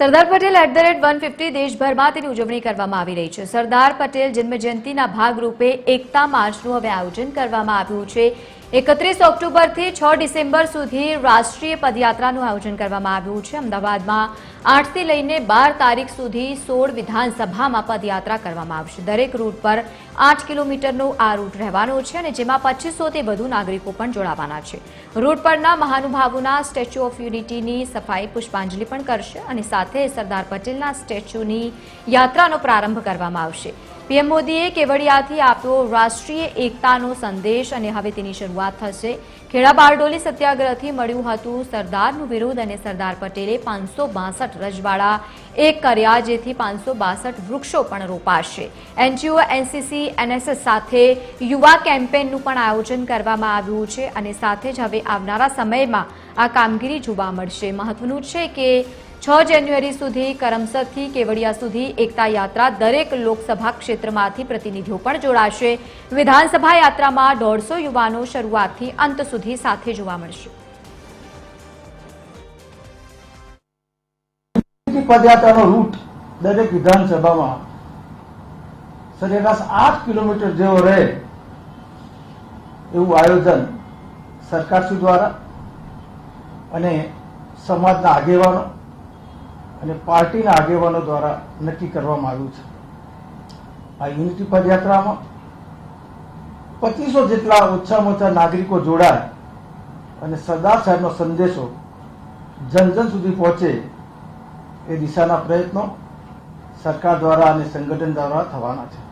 Sardar Patel at the rate one fifty દેશભરમાં તેની ઉજવણી કરવામાં આવી રહી છે. સરદાર પટેલ જન્મજયંતિના ભાગરૂપે એકતા માર્ચનું હવે આયોજન કરવામાં આવ્યું છે. એકત્રીસ ઓક્ટોબરથી છ ડિસેમ્બર સુધી રાષ્ટ્રીય પદયાત્રાનું આયોજન કરવામાં આવ્યું છે. અમદાવાદમાં આઠથી લઈને બાર તારીખ સુધી સોળ વિધાનસભામાં પદયાત્રા કરવામાં આવશે. દરેક રૂટ પર આઠ કિલોમીટરનો આ રૂટ રહેવાનો છે અને જેમાં પચીસોથી વધુ નાગરિકો પણ જોડાવાના છે. રૂટ પરના મહાનુભાવોના સ્ટેચ્યુ ઓફ યુનિટીની સફાઈ પુષ્પાંજલિ પણ કરશે અને સાથે સરદાર પટેલના સ્ટેચ્યુની યાત્રાનો પ્રારંભ કરવામાં આવશે. પીએમ મોદીએ કેવડિયાથી આપ્યો રાષ્ટ્રીય એકતાનો સંદેશ અને હવે તેની શરૂઆત થશે. ખેડા બારડોલી સત્યાગ્રહથી મળ્યું હતું સરદારનું વિરોધ અને સરદાર પટેલે પાંચસો બાસઠ રજવાડા એક કર્યા, જેથી પાંચસો બાસઠ વૃક્ષો પણ રોપાશે. એનજીઓ, એનસીસી, એનએસએસ સાથે યુવા કેમ્પેનનું પણ આયોજન કરવામાં આવ્યું છે અને સાથે જ હવે આવનારા સમયમાં આ કામગીરી જોવા મળશે. મહત્વનું છે કે છ જાન્યુઆરી સુધી, કરમસદથી કેવડિયા સુધી એકતા યાત્રા દરેક લોકસભા ક્ષેત્રમાંથી પ્રતિનિધિઓ પણ જોડાશે. વિધાનસભા યાત્રામાં દોઢસો યુવાનો શરૂઆતથી અંત સુધી સાથે જોવા મળશે. પદયાત્રાનો રૂટ દરેક વિધાનસભામાં સરેરાશ આઠ કિલોમીટર જેવો રહે એવું આયોજન સરકારશ્રી દ્વારા અને સમાજના આગેવાનો અને પાર્ટીના આગેવાનો દ્વારા નક્કી કરવામાં આવ્યું છે. આ યુનિટી પદયાત્રામાં પચીસો જેટલા ઓછામાં ઓછા નાગરિકો જોડાય અને સરદાર સાહેબનો સંદેશો જન જન સુધી પહોંચે એ દિશાના પ્રયત્નો સરકાર દ્વારા અને સંગઠન દ્વારા થવાના છે.